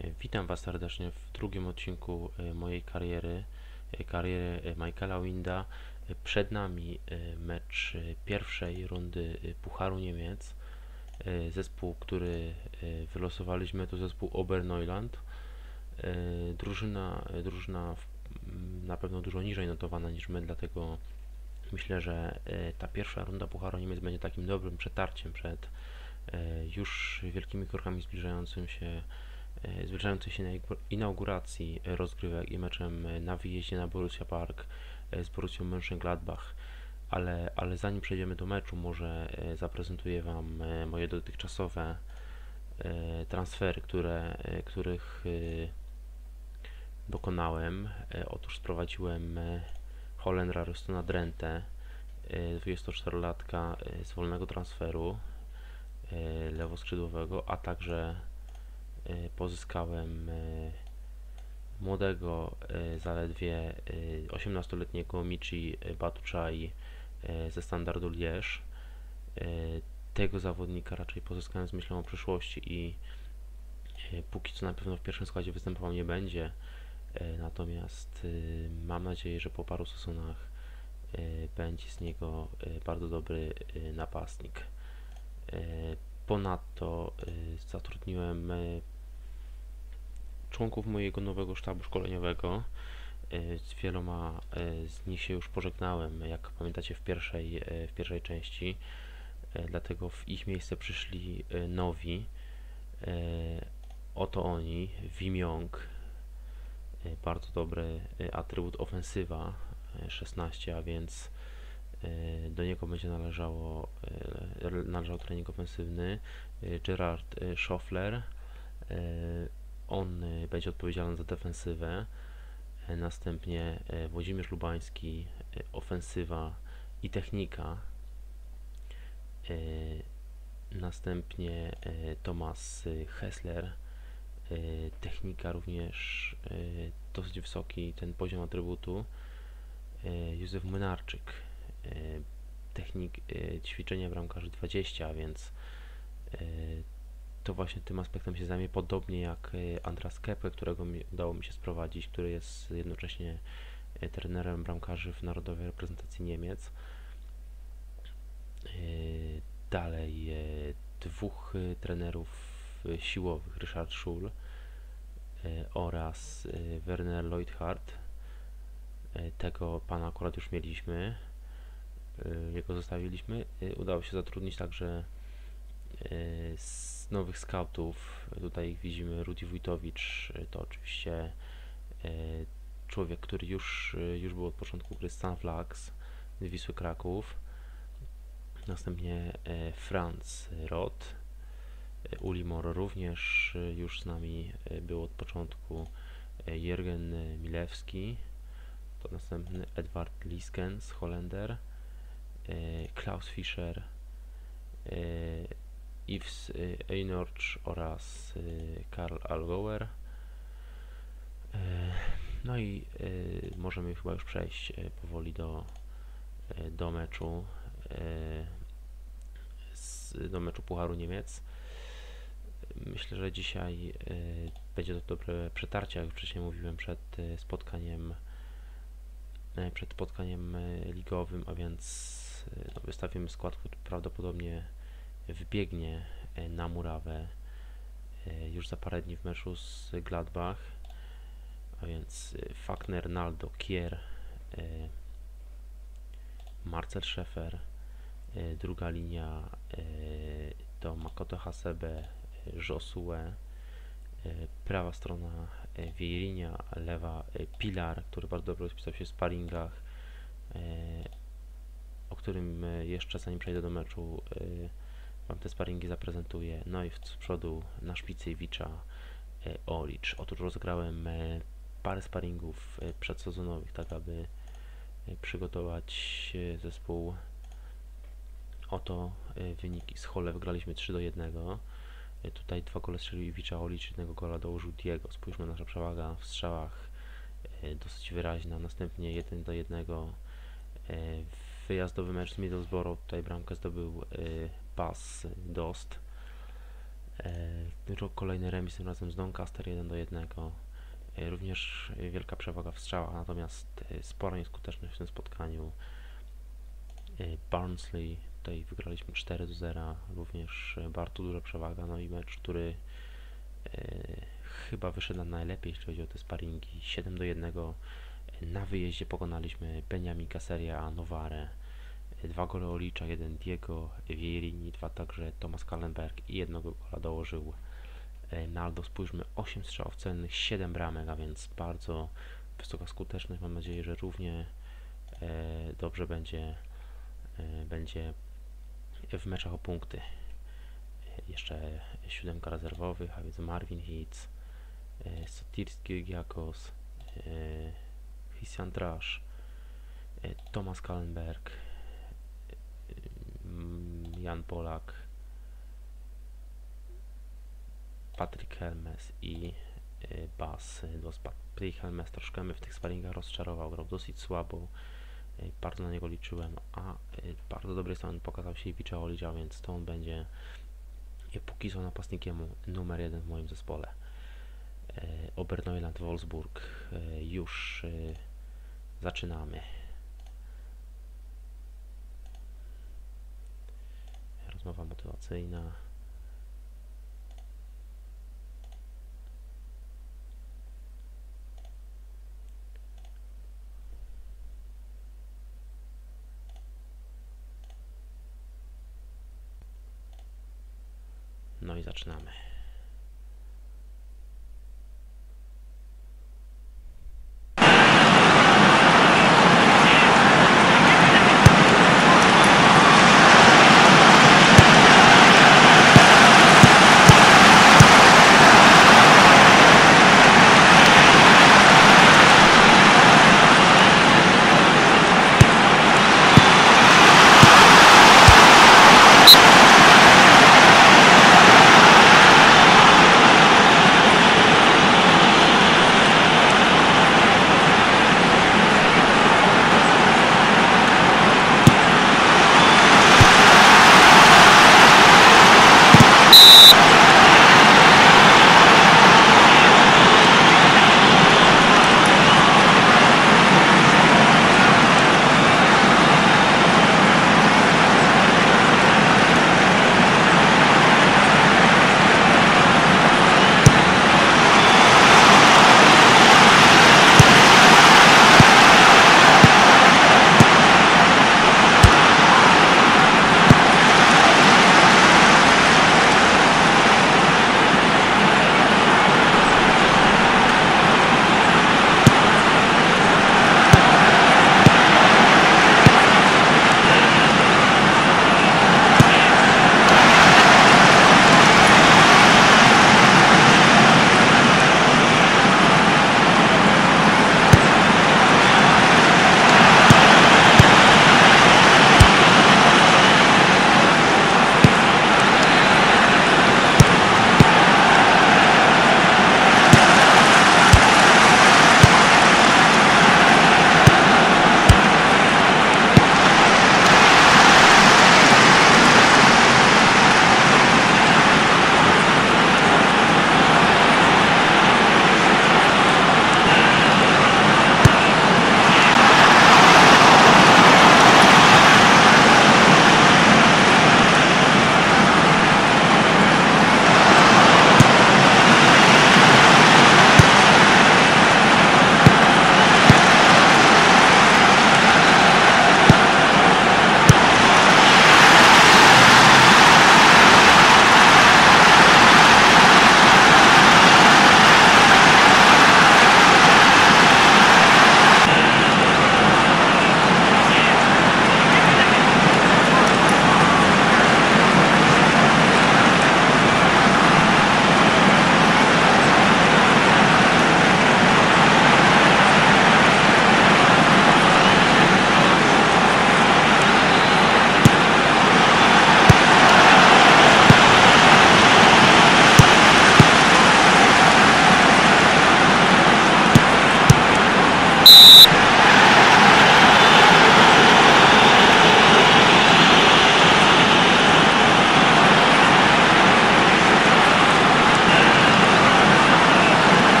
E, Witam Was serdecznie w drugim odcinku e, mojej kariery, e, kariery Michaela Winda. Przed nami mecz pierwszej rundy Pucharu Niemiec. Zespół, który wylosowaliśmy to zespół Oberneuland. Drużyna, drużyna na pewno dużo niżej notowana niż my, dlatego myślę, że ta pierwsza runda Pucharu Niemiec będzie takim dobrym przetarciem przed już wielkimi krokami zbliżającym się e, zbliżającej się inaugu- inauguracji e, rozgrywek i meczem e, na wyjeździe na Borussia Park z Borussią Mönchengladbach. Ale, ale zanim przejdziemy do meczu, może zaprezentuję Wam moje dotychczasowe transfery, które, których dokonałem. Otóż sprowadziłem Holendra Rostona Drenthe, e, 24-latka e, z wolnego transferu lewoskrzydłowego, a także pozyskałem e, młodego, e, zaledwie e, 18-letniego Michi Batuchai e, ze standardu Liège. E, Tego zawodnika raczej pozyskałem z myślą o przyszłości i e, póki co na pewno w pierwszym składzie występował nie będzie. E, Natomiast e, mam nadzieję, że po paru sezonach e, będzie z niego e, bardzo dobry e, napastnik. E, Ponadto zatrudniłem członków mojego nowego sztabu szkoleniowego. Y, Z wieloma y, z nich się już pożegnałem, jak pamiętacie w pierwszej, y, w pierwszej części. Dlatego w ich miejsce przyszli nowi. Oto oni, Wimiong, bardzo dobry atrybut ofensywa, y, 16, a więc do niego będzie należało, należał trening ofensywny. Gerard Schoffler, on y, będzie odpowiedzialny za defensywę. Y, Następnie y, Włodzimierz Lubański, y, ofensywa i technika. Następnie Tomasz y, Hessler, technika również dosyć wysoki ten poziom atrybutu. Józef Młynarczyk, technik ćwiczenia bramkarzy 20, a więc to właśnie tym aspektem się zajmie podobnie jak y, Andras Kepe, którego mi, udało mi się sprowadzić, który jest jednocześnie y, trenerem bramkarzy w narodowej reprezentacji Niemiec. Y, Dalej dwóch trenerów siłowych, Richard Schul oraz Werner Leuthardt. Y, Tego pana akurat już mieliśmy, jego zostawiliśmy. Udało się zatrudnić także y, z nowych scoutów. Tutaj widzimy Rudi Wójtowicz, y, to oczywiście y, człowiek, który już, y, już był od początku gry Stan Flax Wisły Kraków. Następnie Franz Roth, Uli Moro również już z nami był od początku. Jürgen Milewski, to następny Edward Liskens, Holender, Klaus Fischer, Yves e, Einorch oraz e, Karl Allgauer. E, No i możemy chyba już przejść powoli do, do meczu do meczu Pucharu Niemiec. Myślę, że dzisiaj będzie to dobre przetarcie, jak wcześniej mówiłem, przed spotkaniem przed spotkaniem ligowym, a więc no, wystawimy skład, który prawdopodobnie wybiegnie e, na murawę e, już za parę dni w meczu z Gladbach, a więc e, Fakner, Naldo, Kier, Marcel Schaeffer, druga linia to Makoto Hasebe, Josue, prawa strona Vieirinha, lewa Pilar, który bardzo dobrze rozpisał się w sparingach, o którym jeszcze zanim przejdę do meczu Wam te sparingi zaprezentuję. No i z przodu na szpicy Wicza e, Olicz. Otóż rozgrałem e, parę sparingów e, przedsezonowych, tak aby przygotować zespół. Oto wyniki. Z Hole wygraliśmy 3 do 1. E, Tutaj dwa gole strzelił Iwicza Olicz, jednego gola dołożył Diego. Spójrzmy, nasza przewaga w strzałach dosyć wyraźna. Następnie 1 do 1. e, Wyjazdowy mecz z Middlesbrough. Tutaj bramkę zdobył Pas Dost. E, kolejny remis tym razem z Doncaster 1 do 1. E, również wielka przewaga w strzałach, natomiast e, spora nieskuteczność w tym spotkaniu. E, Barnsley, tutaj wygraliśmy 4 do 0, również bardzo duża przewaga, no i mecz, który chyba wyszedł nam najlepiej, jeśli chodzi o te sparingi. 7 do 1 na wyjeździe pokonaliśmy Benjamin Caseria Novare. Dwa gole Olicza, jeden Diego Vierini, dwa także Thomas Kallenberg i jednego gola dołożył e, Naldo. Spójrzmy, 8 strzałów celnych, 7 bramek, a więc bardzo wysoka skuteczność. Mam nadzieję, że równie e, dobrze będzie, e, będzie w meczach o punkty. Jeszcze siódemka rezerwowych, a więc Marvin Hitz, Sotirski Giakos, Christian Trash, Thomas Kallenberg, Jan Polak, Patryk Helmes i e, Bas dos Patryk Helmes troszkę mnie w tych sparingach rozczarował, grał dosyć słabo, e, bardzo na niego liczyłem, a e, bardzo dobry stan pokazał się Iwicza Olidzia, więc to on będzie póki co napastnikiem numer jeden w moim zespole. Oberneuland Wolfsburg już zaczynamy. Rozmowa motywacyjna. No i zaczynamy.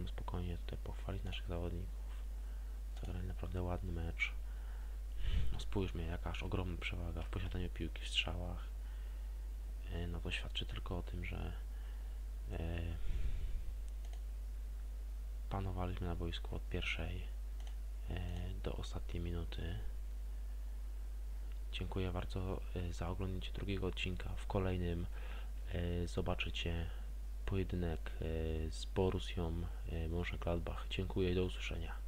Możemy spokojnie tutaj pochwalić naszych zawodników. Zagrali naprawdę ładny mecz. No spójrzmy, jaka aż ogromna przewaga w posiadaniu piłki w strzałach. E, No to świadczy tylko o tym, że E, panowaliśmy na boisku od pierwszej e, do ostatniej minuty. Dziękuję bardzo za oglądnięcie drugiego odcinka. W kolejnym zobaczycie pojedynek e, z Borussią e, Mönchengladbach. Dziękuję i do usłyszenia.